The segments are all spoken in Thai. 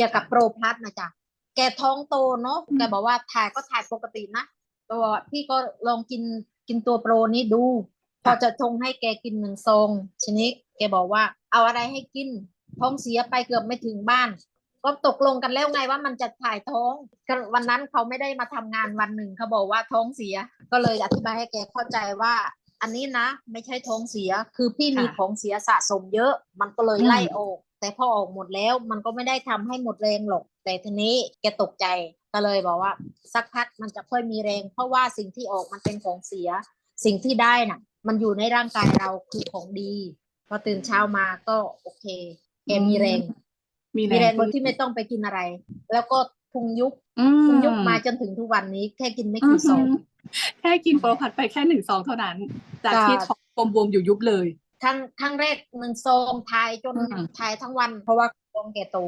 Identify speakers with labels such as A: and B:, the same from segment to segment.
A: กี่ยวกับโปรพลัสนะจ๊ะแกท้องโตเนาะ
B: อืม
A: แกบอกว่าถ่ายก็ถ่ายปกตินะตัวพี่ก็ลองกินกินตัวโปรนี้ดู พอจะชงให้แกกินหนึ่งซองทีนี้แกบอกว่า เอาอะไรให้กิน ท้องเสียไปเกือบไม่ถึงบ้าน ก็ตกลงกันแล้วไงว่ามันจะถ่ายท้องก็วันนั้นเขาไม่ได้มาทำงานวันหนึ่งเขาบอกว่าท้องเสีย ก็เลยอธิบายให้แกเข้าใจว่า อันนี้นะ ไม่ใช่ท้องเสียคือพี่มี
B: ค่ะ
A: ของเสียสะสมเยอะ มันก็เลย
B: อืม
A: ไล่ออก แต่พอออกหมดแล้วมันก็ไม่ได้ทำให้หมดแรงหรอก แต่ทีนี้แกตกใจก็เลยบอกว่า สักพักมันจะค่อยมีแรง เพราะว่าสิ่งที่ออกมันเป็นของเสีย สิ่งที่ได้น่ะ มันอยู่ในร่างกายเราคือของดีพอตื่นเช้ามาก็โอเคแกมีแรง
B: มี
A: มีแรงโด
B: ขึ้
A: ย
B: น
A: ที่ไม่ต้องไปกินอะไร แล้วก็พุงยุบ
B: อืม
A: พุงยุบมาจนถึงทุกวันนี้ แค่กินไม่กี่ซอง
B: อืมแค่กินโปรพัดไปแค่หนึ่งซองเท่านั้น จาก
A: จ้ะ
B: ที่ท้องบวมๆอยู่ยุบเลย
A: ครั้งครั้งแรกหนึ่งซองทายจน
B: อืม
A: ทายทั้งวัน เพราะว่าท้องแกโต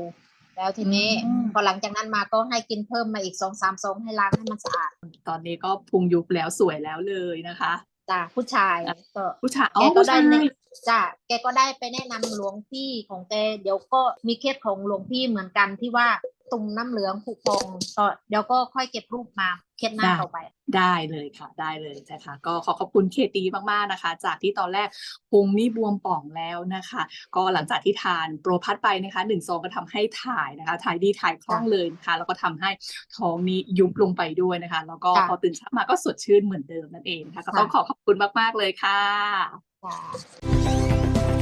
A: แล้วทีนี้
B: อืม
A: พอหลังจากนั้นมาก็ให้กินเพิ่มมาอีกสองสามซองให้ล้างให้มันสะอาด
B: ตอนนี้ก็พุงยุบแล้วสวยแล้วเลยนะคะ
A: จ้ะผู้ชายก็
B: ผู้ชายอ๋อ
A: แกก็
B: ผู้
A: ได้
B: ชาย
A: แนะจ้ะแกก็ได้ไปแนะนำหลวงพี่ของแกเดี๋ยวก็มีเคสของหลวงพี่เหมือนกันที่ว่า ตุ่มน้ำเหลืองผุพองก็เดี๋ยวก็ค่อยเก็บรูปมาเคสหน้าต่อไป
B: ได้เลยค่ะ ได้เลยนะคะก็ขอขอบคุณเคตีมากๆนะคะ จากที่ตอนแรกพุงนี่บวมป่องแล้วนะคะ ก็หลังจากที่ทานโปรพัดไปนะคะหนึ่งซองก็ทำให้ถ่ายนะคะ ถ่ายดีถ่ายคล่องเลยนะคะ แล้วก็ทำให้ท้องนี้ยุบลงไปด้วยนะคะ แล้วก็
A: ค่ะ
B: พอตื่นเช้ามาก็สดชื่นเหมือนเดิมนั่นเองนะคะก็ต้องขอขอบคุณมากๆเลยค่ะ
A: จ้ะ